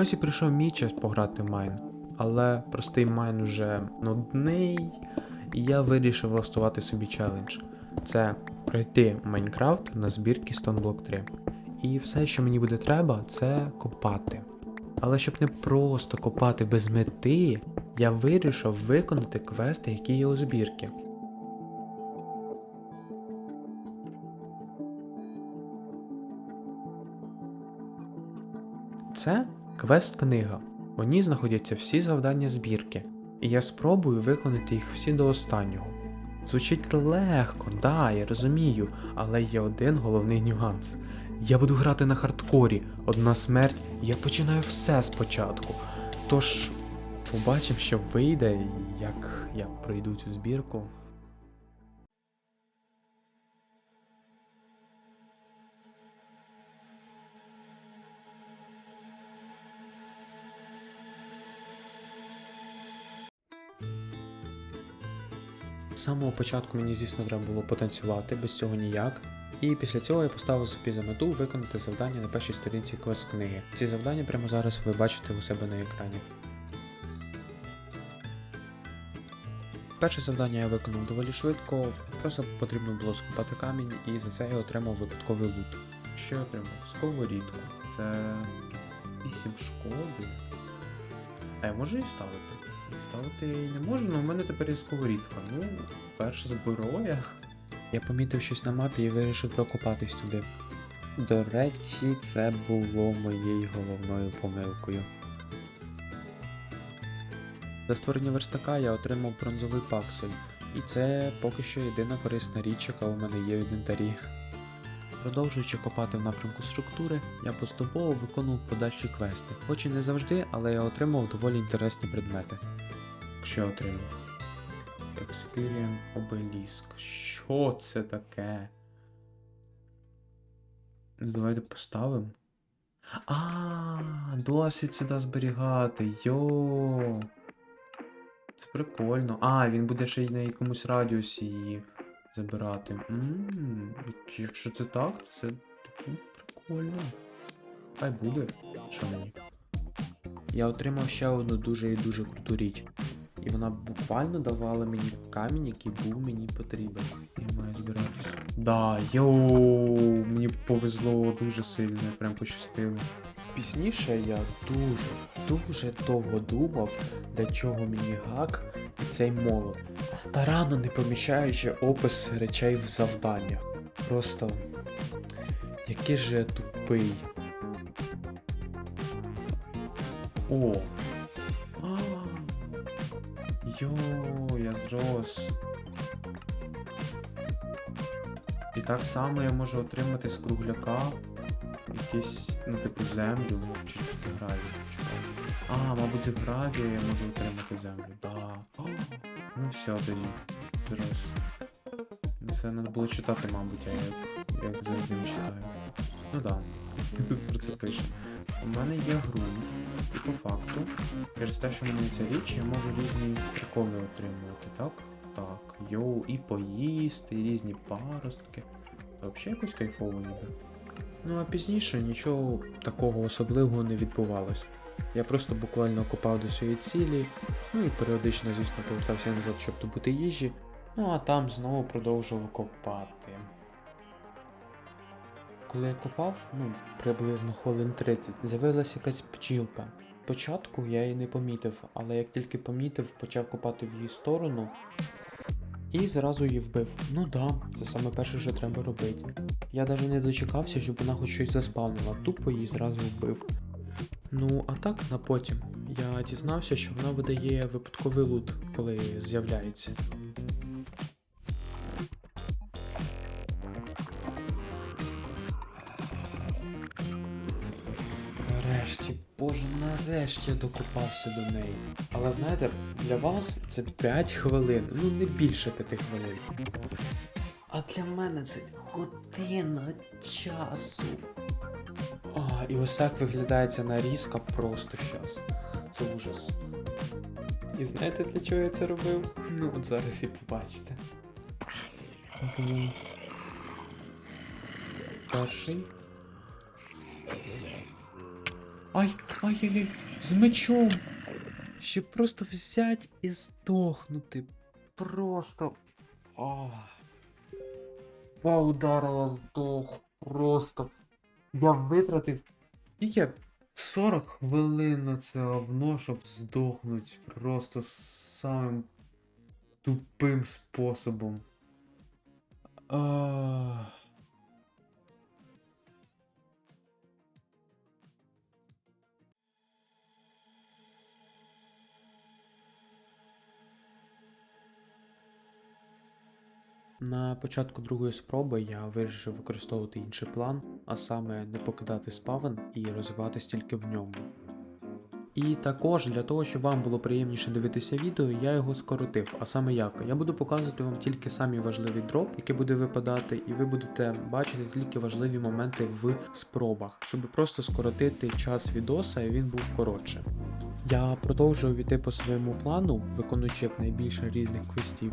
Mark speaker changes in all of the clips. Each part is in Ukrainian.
Speaker 1: Ось і прийшов мій час пограти Майн. Але простий Майн уже нудний, і я вирішив влаштувати собі челендж. Це пройти Майнкрафт на збірки Stoneblock 3. І все, що мені буде треба, це копати. Але щоб не просто копати без мети, я вирішив виконати квести, які є у збірки. Це квест-книга. У ній знаходяться всі завдання збірки, і я спробую виконати їх всі до останнього. Звучить легко, да, я розумію, але є один головний нюанс. Я буду грати на хардкорі, одна смерть, я починаю все спочатку. Тож, побачимо, що вийде, і як я пройду цю збірку. Самого початку мені, звісно, треба було потанцювати, без цього ніяк. І після цього я поставив собі за мету виконати завдання на першій сторінці квест книги. Ці завдання прямо зараз ви бачите у себе на екрані. Перше завдання я виконав доволі швидко, просто потрібно було скупати камінь, і за це я отримав випадковий лут. Що я отримав? Сковорідку. Це 8 шкоди. А я можу її ставити? Ставити я її не можу, але в мене тепер є сковорідка. Ну, перша зброя. Я помітив щось на мапі і вирішив прокопатись туди. До речі, це було моєю головною помилкою. За створення верстака я отримав бронзовий паксель, і це поки що єдина корисна річ, яка у мене є в інвентарі. Продовжуючи копати в напрямку структури, я поступово виконував подальші квести. Хоч і не завжди, але я отримав доволі інтересні предмети. Що я отримав? Experience Obelisk. Що це таке? Ну, Давайте поставимо. А, досвід сюди зберігати. Йо. Це прикольно. А, він буде ще й на якомусь радіусі забирати. Ммм, якщо це так, це типу прикольно. Хай буде. Що мені? Я отримав ще одну дуже і дуже круту річ. І вона буквально давала мені камінь, який був мені потрібен. Він має збиратися. Да, йоу, мені повезло дуже сильно, я прям пощастило. Пізніше я дуже, дуже довго думав, для чого мені гак цей молот. Старанно не помічаючи опис речей в завданнях. Просто який же я тупий. О! А, Йо, я зрос. І так само я можу отримати з кругляка якийсь, ну, типу, землю, чи тільки гравію. А, мабуть, з гравію я можу отримати землю, да. О, ну все тоді. Зрос. Ну, Це треба було читати, мабуть, а як, як завжди не читаю. Ну да. Тут про це пише. У мене є ґрунт, і по факту, через те, що в мене ця річ, я можу різні приколи отримувати, так? Так, йоу, і поїсти, і різні паростки. Та взагалі якось кайфово ніби. Ну а пізніше нічого такого особливого не відбувалось. Я просто буквально копав до своєї цілі, ну і періодично, звісно, повертався назад, щоб добути їжі, ну а там знову продовжував копати. Коли я копав, ну, приблизно хвилин 30, з'явилася якась пчілка. Спочатку я її не помітив, але як тільки помітив, почав копати в її сторону і зразу її вбив. Ну да, це саме перше, що треба робити. Я навіть не дочекався, щоб вона хоч щось заспавнила, тупо її зразу вбив. Ну, а так на потім. Я дізнався, що вона видає випадковий лут, коли з'являється. Нарешті, боже, нарешті я докопався до неї. Але знаєте, для вас це 5 хвилин, ну не більше 5 хвилин. А для мене це година часу. А, і ось так виглядає ця нарізка просто щас. Це ужас. І знаєте для чого я це робив? Ну от зараз і побачите. Перший. Ай, ай-яй-яй, з мечом. Ще просто взять і здохнути. Просто. Ах. Два здох. Просто. Я витратив. Тільки 40 хвилин на це говно, щоб здохнути. Просто самим тупим способом. Ах. На початку другої спроби я вирішив використовувати інший план, а саме не покидати спавен і розвиватись тільки в ньому. І також для того, щоб вам було приємніше дивитися відео, я його скоротив. А саме як? Я буду показувати вам тільки самі важливі дроп, який буде випадати, і ви будете бачити тільки важливі моменти в спробах, щоб просто скоротити час відоса і він був коротше. Я продовжую йти по своєму плану, виконуючи якнайбільше різних квестів.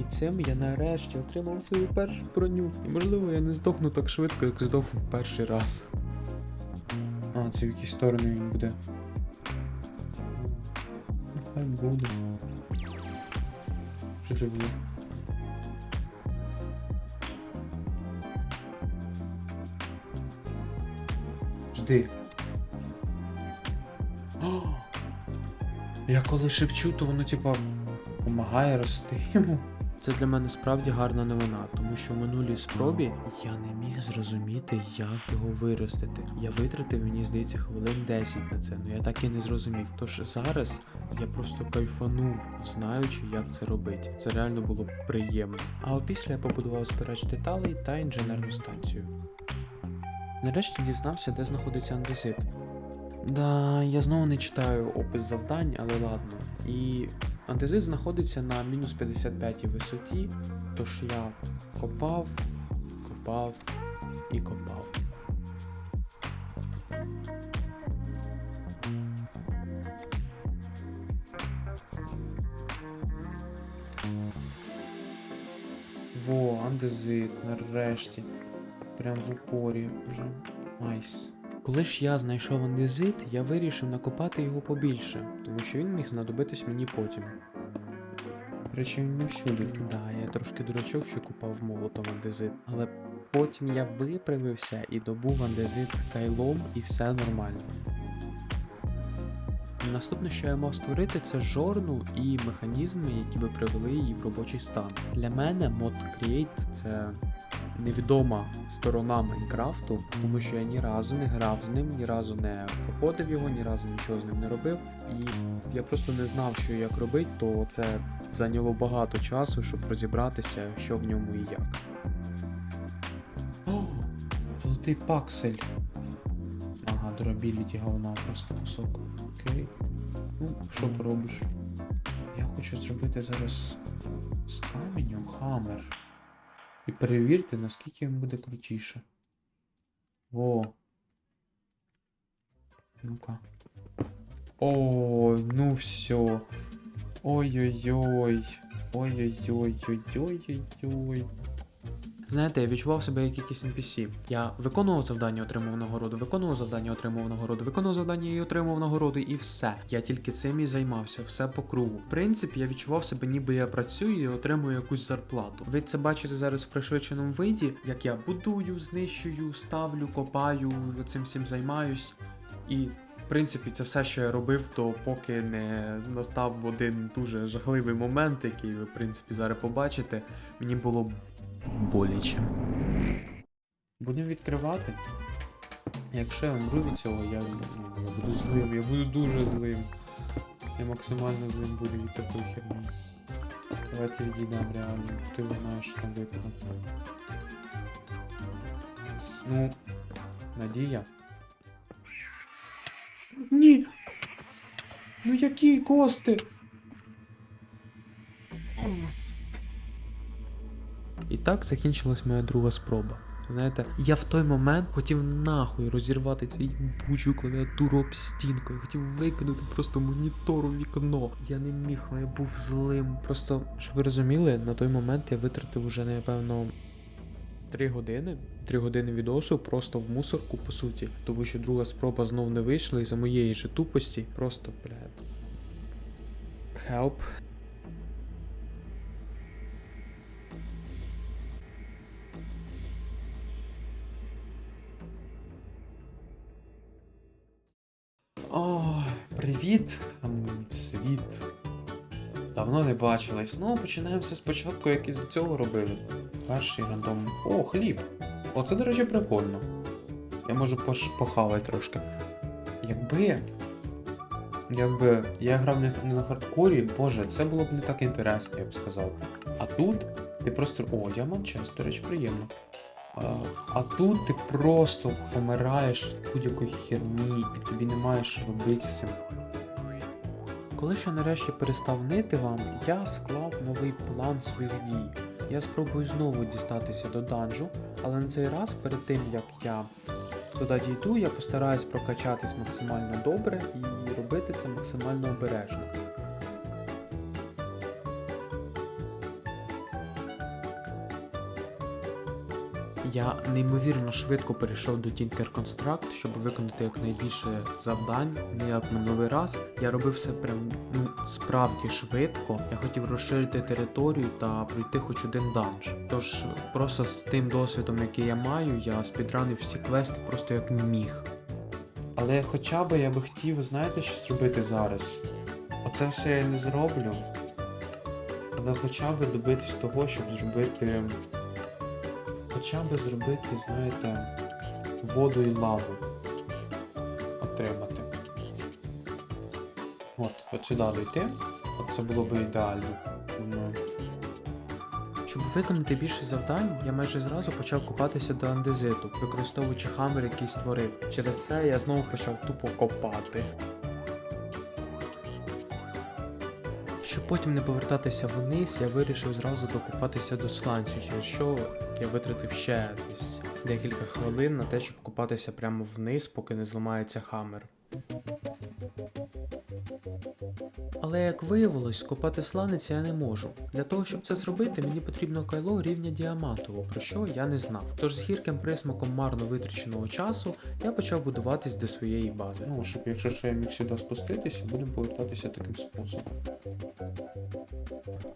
Speaker 1: І цим я нарешті отримав свою першу броню. І можливо я не здохну так швидко, як здохнув перший раз. А, це в якій сторони він буде. Хай буде. Що це було? Жди. Я коли шепчу, то воно типа допомагає рости йому. Це для мене справді гарна новина, тому що в минулій спробі я не міг зрозуміти, як його виростити. Я витратив, мені здається, хвилин 10 на це, але я так і не зрозумів. Тож зараз я просто кайфанув, знаючи, як це робити. Це реально було приємно. А опісля я побудував збирач деталей та інженерну станцію. Нарешті дізнався, де знаходиться андезит. Да, я знову не читаю опис завдань, але ладно. І андезит знаходиться на мінус 55 висоті, тож я копав, копав і копав. Во, андезит, нарешті. Прям в упорі вже. Найс. Коли ж я знайшов андезит, я вирішив накопати його побільше, тому що він міг знадобитись мені потім. Речі, він не всюди. Да, я трошки дурачок, що купав молотом андезит, але потім я виправився і добув андезит кайлом і все нормально. Наступне, що я мав створити, це жорну і механізми, які би привели її в робочий стан. Для мене Mod Create це невідома сторона Майнкрафту, тому що я ні разу не грав з ним, ні разу не проходив його, ні разу нічого з ним не робив. І я просто не знав, що як робити, то це зайняло багато часу, щоб розібратися, що в ньому і як. О, золотий паксель. Ага, дробіліті говна, просто кусок. Окей. Ну, що поробиш? Я хочу зробити зараз з каменю хамер. І перевірте, наскільки він буде крутіше. Во. Ну-ка. Ой, ну все. Ой-ой-ой. Ой-ой-ой-ой-ой-ой-ой. Знаєте, я відчував себе як якийсь NPC. Я виконував завдання, отримував нагороду, виконував завдання, отримував нагороду, виконував завдання і отримував нагороду, і все. Я тільки цим і займався, все по кругу. В принципі, я відчував себе, ніби я працюю і отримую якусь зарплату. Ви це бачите зараз в пришвидшеному виді, як я будую, знищую, ставлю, копаю, цим всім займаюсь. І в принципі, це все, що я робив, то поки не настав один дуже жахливий момент, який ви, в принципі, зараз побачите, мені було боляче. Будемо відкривати. Якщо я умру від цього, я, я буду злим, я буду дуже злим. Я максимально злим буду від такої херні. Давайте відійдемо реально. Ти знаєш, що там випаде. Ну, надія. Ні! Ну які кости? І так закінчилась моя друга спроба. Знаєте, я в той момент хотів нахуй розірвати цю бучу клавіатуру об стінку. Я хотів викинути просто монітор у вікно. Я не міг, я був злим. Просто, щоб ви розуміли, на той момент я витратив уже, напевно, Три години. Три години відосу просто в мусорку, по суті. Тому що друга спроба знов не вийшла із-за моєї же тупості. Просто, бля. Help. Привіт, світ. Давно не бачились. Ну, починаємо все спочатку, як із цього робили. Перший рандом. О, хліб. Оце, до речі, прикольно. Я можу похавати трошки. Якби. Якби я грав не, на хардкорі, боже, це було б не так інтересно, я б сказав. А тут ти просто. О, я чесно, до речі, приємно. А, а тут ти просто помираєш в будь-якої херні, і тобі немає що робити з цим. Коли ще нарешті перестав нити вам, я склав новий план своїх дій. Я спробую знову дістатися до данжу, але на цей раз перед тим як я туди дійду, я постараюсь прокачатись максимально добре і робити це максимально обережно. Я неймовірно швидко перейшов до Tinker Construct, щоб виконати якнайбільше завдань, не як минулий раз. Я робив все прям ну, справді швидко. Я хотів розширити територію та пройти хоч один данж. Тож просто з тим досвідом, який я маю, я спідранив всі квести просто як міг. Але хоча б я би хотів, знаєте, що зробити зараз? Оце все я не зроблю. Але хоча б добитись того, щоб зробити хоча б зробити, знаєте, воду і лаву отримати. От, от сюди дойти. От це було б ідеально. Думаю. Щоб виконати більше завдань, я майже зразу почав купатися до андезиту, використовуючи хамер, який створив. Через це я знову почав тупо копати. Щоб потім не повертатися вниз, я вирішив зразу докупатися до сланцю, через що я витратив ще десь декілька хвилин на те, щоб купатися прямо вниз, поки не зламається хамер. Але як виявилось, копати сланець я не можу. Для того, щоб це зробити, мені потрібно кайло рівня діамантового, про що я не знав. Тож з гірким присмаком марно витраченого часу я почав будуватись до своєї бази. Ну, щоб якщо ще я міг сюди спуститися, будемо повертатися таким способом.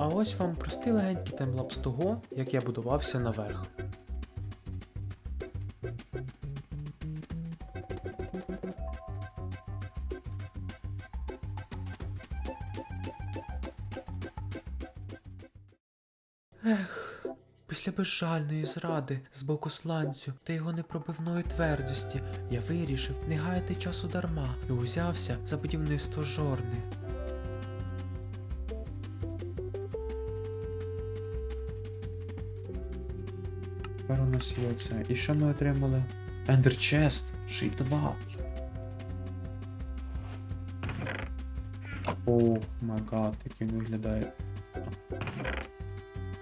Speaker 1: А ось вам простий легенький таймлапс того, як я будувався наверх. Ех, після безжальної зради з боку сланцю та його непробивної твердості я вирішив не гаяти часу дарма і узявся за будівництво жорни. Тепер у нас є це. І що ми отримали? Ender Chest, Sheet 2. Ох, май гад, як він виглядає.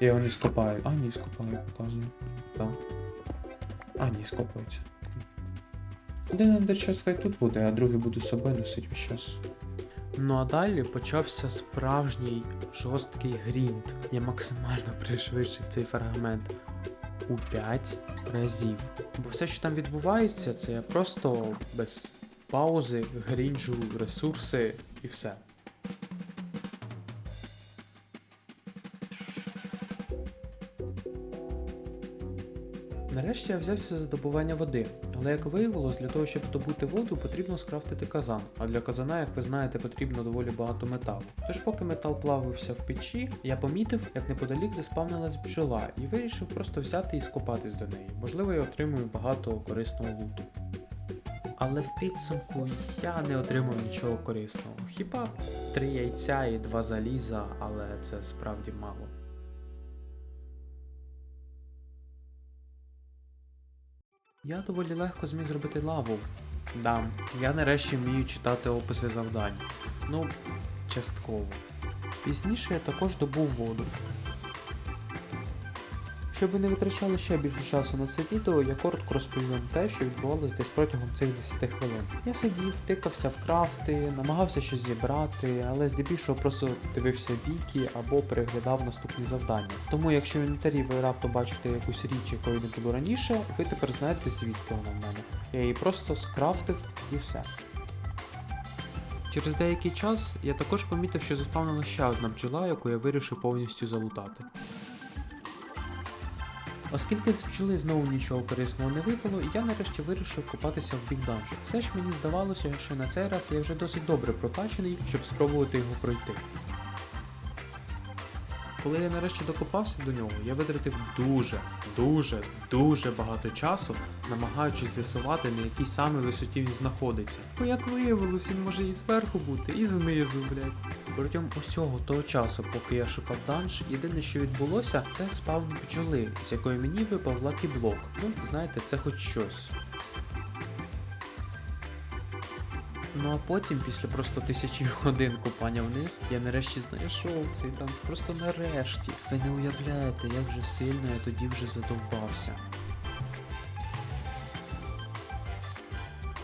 Speaker 1: Я його не скопаю. А, ні, скопаю, показую. Так. А, ні, скопується. Один Chest хай тут буде, а другий буду з собою носити весь час. Ну а далі почався справжній жорсткий грінд. Я максимально пришвидшив цей фрагмент у 5 разів. Бо все, що там відбувається, це я просто без паузи грінжу ресурси і все. Нарешті я взявся за добування води, але як виявилось, для того, щоб здобути воду, потрібно скрафтити казан. А для казана, як ви знаєте, потрібно доволі багато металу. Тож, поки метал плавився в печі, я помітив, як неподалік заспавнилась бджола, і вирішив просто взяти і скопатись до неї. Можливо, я отримую багато корисного луту. Але в підсумку я не отримав нічого корисного. Хіба три яйця і два заліза, але це справді мало. Я доволі легко зміг зробити лаву. Да, я нарешті вмію читати описи завдань. Ну, частково. Пізніше я також добув воду.
Speaker 2: Щоб ви не витрачали ще більше часу на це відео, я коротко розповім те, що відбувалося десь протягом цих 10 хвилин. Я сидів, тикався в крафти, намагався щось зібрати, але здебільшого просто дивився віки або переглядав наступні завдання. Тому якщо в інвентарі ви раптом бачите якусь річ, якої не було раніше, ви тепер знаєте звідки вона в мене. Я її просто скрафтив і все. Через деякий час я також помітив, що заспавнила ще одна бджола, яку я вирішив повністю залутати. Оскільки з бджоли знову нічого корисного не випало, я нарешті вирішив купатися в бік Dungeon. Все ж мені здавалося, що на цей раз я вже досить добре прокачаний, щоб спробувати його пройти. Коли я нарешті докопався до нього, я витратив дуже, дуже, дуже багато часу, намагаючись з'ясувати, на якій саме висоті він знаходиться. Бо як виявилось, він може і зверху бути, і знизу, блядь. Протягом усього того часу, поки я шукав данж, єдине, що відбулося, це спавн бджоли, з якої мені випав лакі-блок. Ну, знаєте, це хоч щось. Ну а потім, після просто тисячі годин купання вниз, я нарешті знайшов цей данж. Просто нарешті. Ви не уявляєте, як же сильно я тоді вже задовбався.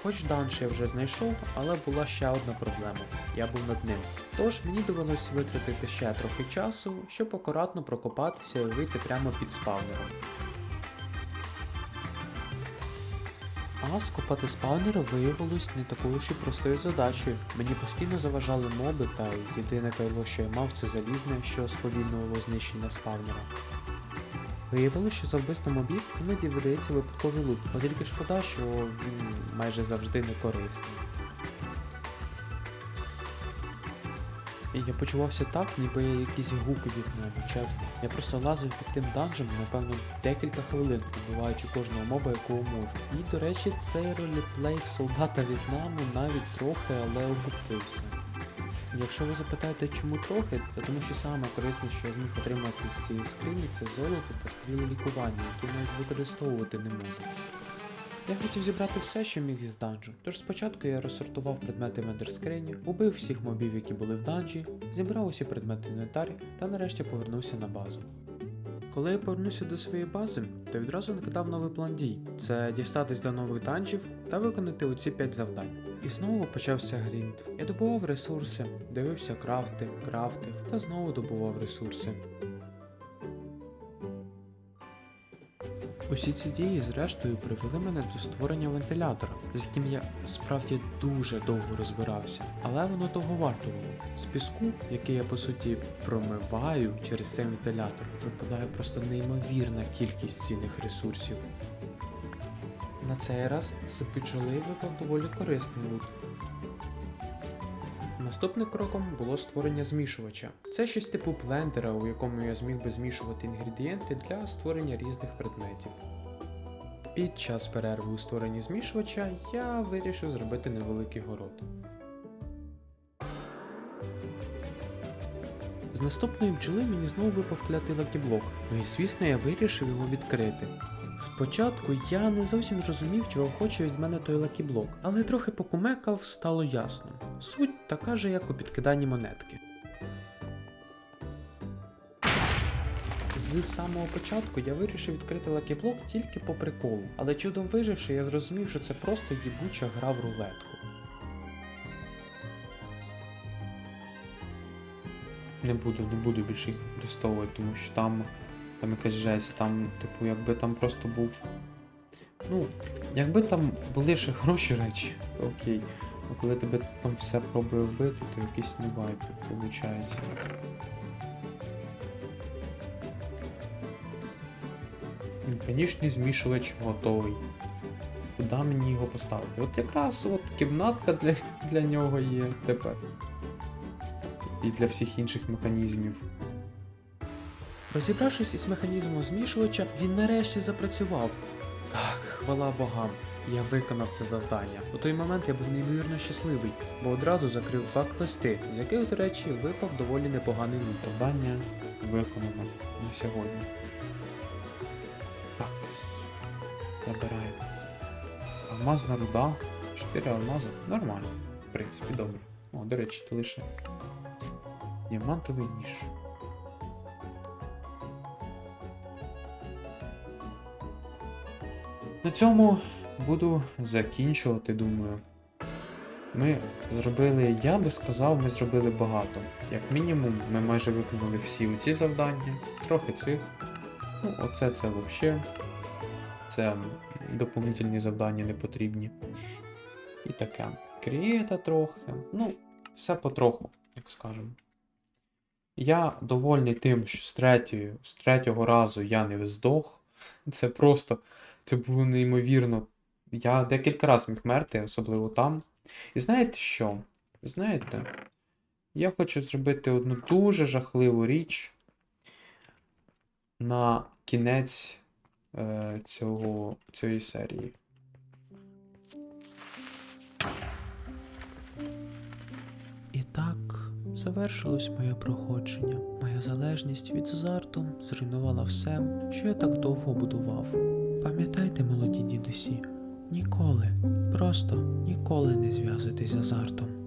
Speaker 2: Хоч данж я вже знайшов, але була ще одна проблема. Я був над ним. Тож мені довелося витратити ще трохи часу, щоб акуратно прокопатися і вийти прямо під спавнером. А купати спаунери виявилось не такою ж і простою задачею. Мені постійно заважали моби, та єдине кайло, що я мав, це залізне, що сповільнювало знищення спаунера. Виявилося, що за вбивство мобів іноді видається випадковий лут, оскільки шкода, що він майже завжди не корисний. І я почувався так, ніби я якісь гуки від неба, чесно. Я просто лазив під тим данжем, напевно, декілька хвилин, вбиваючи кожного моба, якого можу. І, до речі, цей роліплей солдата В'єтнаму навіть трохи, але окупився. Якщо ви запитаєте, чому трохи, то тому що саме корисне, що я зміг отримати з цієї скрині, це золото та стріли лікування, які навіть використовувати не можу. Я хотів зібрати все, що міг із данжу. Тож спочатку я розсортував предмети в ендерскрині, убив всіх мобів, які були в данжі, зібрав усі предмети в інвентар та нарешті повернувся на базу. Коли я повернувся до своєї бази, то відразу накидав новий план дій: це дістатись до нових данжів та виконати оці 5 завдань. І знову почався грінд. Я добував ресурси, дивився крафти, крафтив та знову добував ресурси. Усі ці дії, зрештою, привели мене до створення вентилятора, з яким я справді дуже довго розбирався, але воно того варто було. З піску, який я по суті промиваю через цей вентилятор, випадає просто неймовірна кількість цінних ресурсів. На цей раз з бджоли випав доволі корисний лут. Наступним кроком було створення змішувача. Це щось типу блендера, у якому я зміг би змішувати інгредієнти для створення різних предметів. Під час перерви у створенні змішувача я вирішив зробити невеликий город. З наступної бджоли мені знову випав клятий лакіблок, ну і звісно я вирішив його відкрити. Спочатку я не зовсім зрозумів, чого хоче від мене той лакіблок, але трохи покумекав, стало ясно. Суть така же, як у підкиданні монетки. З самого початку я вирішив відкрити лакіблок тільки по приколу, але чудом виживши, я зрозумів, що це просто їбуча гра в рулетку. Не буду, не буду більше їх використовувати, тому що там, там якась жесть, там, типу, якби там просто був. Ну, якби там були ще хороші речі, то окей. А коли тебе там все пробує вбити, то якийсь не вайп виходить. Механічний змішувач готовий. Куди мені його поставити? От якраз от кімнатка для, для нього є тепер. І для всіх інших механізмів. Розібравшись із механізмом змішувача, він нарешті запрацював. Так, хвала богам, я виконав це завдання. У той момент я був неймовірно щасливий, бо одразу закрив два квести, з яких, до речі, випав доволі непоганий лут. Завдання виконано на сьогодні. Так, забираю. Алмазна руда, 4 алмази. Нормально. В принципі, добре. О, до речі, то лише діамантовий ніж.
Speaker 1: На цьому буду закінчувати, думаю. Ми зробили, я би сказав, ми зробили багато. Як мінімум, ми майже виконали всі оці завдання, трохи цих. Ну, оце це взагалі. Це доповнительні завдання не потрібні. І таке. Крієта трохи. Ну, все потроху, як скажемо. Я довольний тим, що з, третьої, з третього разу я не здох. Це просто. Це було неймовірно. Я декілька разів міг мерти, особливо там. І знаєте що? Знаєте, я хочу зробити одну дуже жахливу річ на кінець е, цього, цієї серії.
Speaker 2: І так завершилось моє проходження. Моя залежність від азарту зруйнувала все, що я так довго будував. Пам'ятайте, молоді дідусі, ніколи, просто ніколи не зв'язуйтесь з азартом.